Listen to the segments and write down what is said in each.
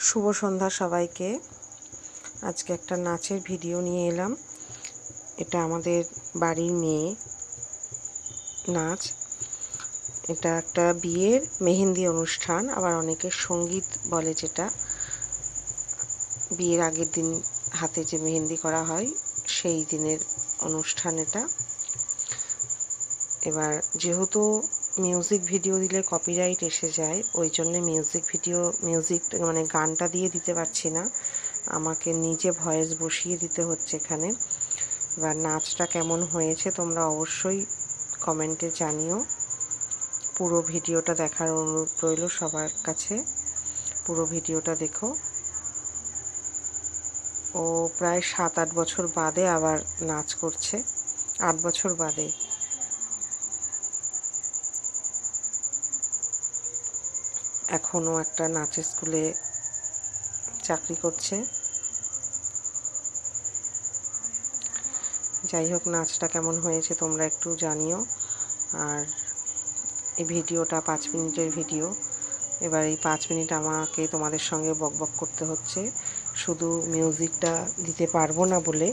শুভ সন্ধ্যা সবাইকে। আজকে একটা নাচের ভিডিও নিয়ে এলাম। এটা আমাদের বাড়ির মেয়ে নাচ। এটা একটা বিয়ের মেহেন্দি অনুষ্ঠান, আবার অনেকে সংগীত বলে যেটা। বিয়ের আগের দিন হাতে যে মেহেন্দি করা হয়, সেই দিনের অনুষ্ঠান এটা। এবার যেহেতু মিউজিক ভিডিও দিলে কপিরাইট এসে যায়, ওই জন্য মিউজিক ভিডিও মিউজিক মানে গানটা দিয়ে দিতে পারছি না। আমাকে নিজে ভয়েস বসিয়ে দিতে হচ্ছে এখানে। এবার নাচটা কেমন হয়েছে তোমরা অবশ্যই কমেন্টে জানিও। পুরো ভিডিওটা দেখার অনুরোধ রইল সবার কাছে। পুরো ভিডিওটা দেখো। ও প্রায় সাত আট বছর বাদে আবার নাচ করছে। আট বছর বাদে। এখনও একটা নাচের স্কুলে চাকরি করছে। যাই হোক, নাচটা কেমন হয়েছে তোমরা একটু জানিও। আর এই ভিডিওটা পাঁচ মিনিটের ভিডিও। এবার এই পাঁচ মিনিট আমাকে তোমাদের সঙ্গে বকবক করতে হচ্ছে। শুধু মিউজিকটা দিতে পারব না বলে।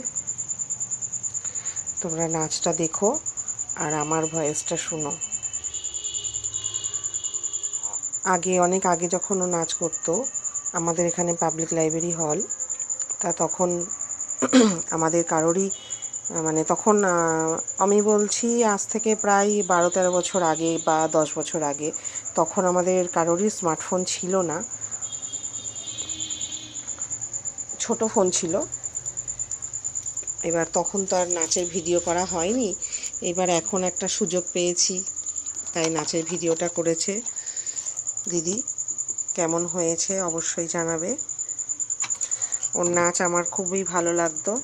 তোমরা নাচটা দেখো আর আমার ভয়েসটা শুনো। আগে, অনেক আগে যখন ও নাচ করতো, আমাদের এখানে পাবলিক লাইব্রেরি হল তা তখন আমাদের কারোরই মানে তখন আমি বলছি আজ থেকে প্রায় বারো তেরো বছর আগে বা দশ বছর আগে, তখন আমাদের কারোরই স্মার্টফোন ছিল না। ছোট ফোন ছিল। এবার তখন তো আর নাচের ভিডিও করা হয়নি। এবার এখন একটা সুযোগ পেয়েছি, তাই নাচের ভিডিওটা করেছে। দিদি, কেমন হয়েছে অবশ্যই জানাবে। ওর নাচ আমার খুবই ভালো লাগতো।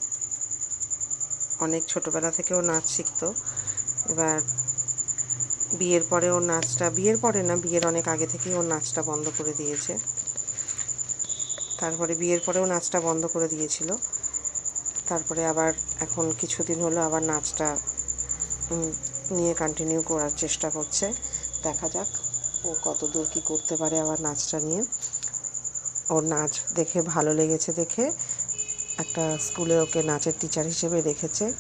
অনেক ছোটোবেলা থেকে ও নাচ শিখতো। এবার বিয়ের পরে ওর নাচটা, বিয়ের পরে না, বিয়ের অনেক আগে থেকেই ওর নাচটা বন্ধ করে দিয়েছে। তারপরে বিয়ের পরেও নাচটা বন্ধ করে দিয়েছিল। তারপরে আবার এখন কিছুদিন হলো আবার নাচটা নিয়ে কন্টিনিউ করার চেষ্টা করছে। দেখা যাক। ও কত দূর কী করতে পারে আবার নাচটা নিয়ে। ওর নাচ দেখে ভালো লেগেছে দেখে। একটা স্কুলে ওকে নাচের টিচার হিসেবে রেখেছে।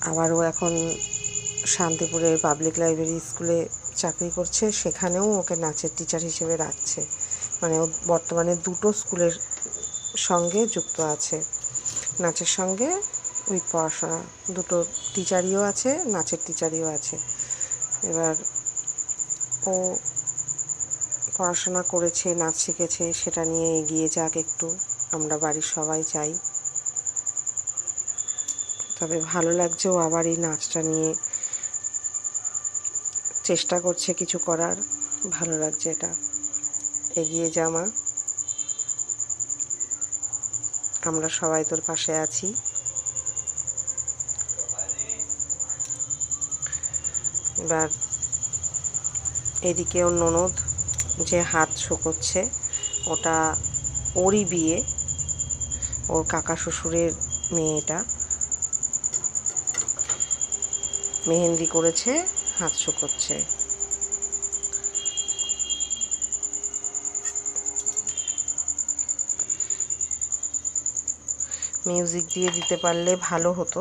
আবার ও এখন শান্তিপুরের পাবলিক লাইব্রেরি স্কুলে চাকরি করছে, সেখানেও ওকে নাচের টিচার হিসেবে রাখছে। মানে ও বর্তমানে দুটো স্কুলের সঙ্গে যুক্ত আছে। নাচের সঙ্গে উইথ পড়াশোনা। দুটো টিচারিও আছে, নাচের টিচারিও আছে। এবার ও পড়াশোনা করেছে, নাচ শিখেছে, সেটা নিয়ে এগিয়ে যাক একটু। আমরা বাড়ির সবাই চাই। তবে ভালো লাগছে ও আবার এই নাচটা নিয়ে চেষ্টা করছে কিছু করার। ভালো লাগছে এটা। এগিয়ে জামা আমরা সবাই তোর পাশে আছি। এবার এদিকে ওর ননদ যে হাত শুকোচ্ছে, ওটা ওরই বিয়ে, ওর কাকা শ্বশুরের মেয়েটা মেহেন্দি করেছে, হাত শুকোচ্ছে। মিউজিক দিয়ে দিতে পারলে ভালো হতো,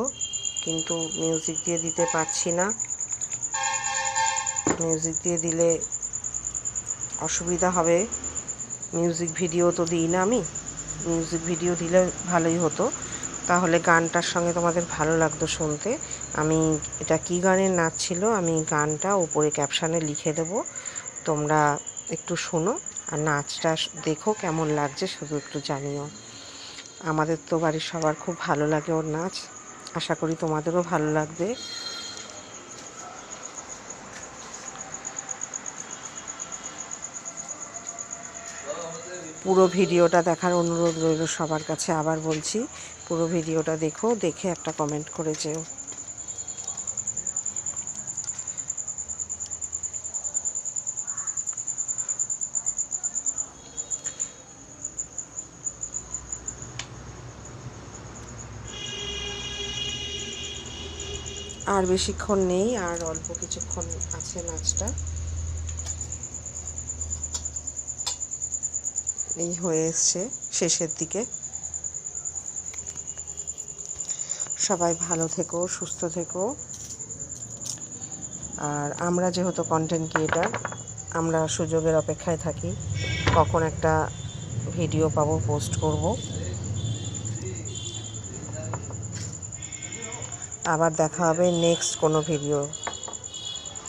কিন্তু মিউজিক দিয়ে দিতে পারছি না। মিউজিক দিয়ে দিলে অসুবিধা হবে। মিউজিক ভিডিও তো দিই না আমি। মিউজিক ভিডিও দিলে ভালোই হতো। তাহলে গানটার সঙ্গে তোমাদের ভালো লাগতো শুনতে। আমি এটা কি গানের নাচ ছিল? আমি গানটা ওপরে ক্যাপশানে লিখে দেব। তোমরা একটু শোনো আর নাচটা দেখো কেমন লাগছে শুধু একটু জানিও। আমাদের তো বাড়ির সবার খুব ভালো লাগে ওর নাচ। আশা করি তোমাদেরও ভালো লাগবে। পুরো ভিডিওটা দেখার অনুরোধ রইল সবার কাছে। আবার বলছি, পুরো ভিডিওটা দেখো, দেখে একটা কমেন্ট করে যেও। আর বেশিক্ষণ নেই, আর অল্প কিছুক্ষণ আছে নাচটা। এই হয়ে এসছে শেষের দিকে। সবাই ভালো থেকো, সুস্থ থেকো। আর আমরা যেহেতু কন্টেন্ট ক্রিয়েটার আমরা সুযোগের অপেক্ষায় থাকি, কখন একটা ভিডিও পাবো পোস্ট করব। আবার দেখা হবে নেক্সট কোনো ভিডিও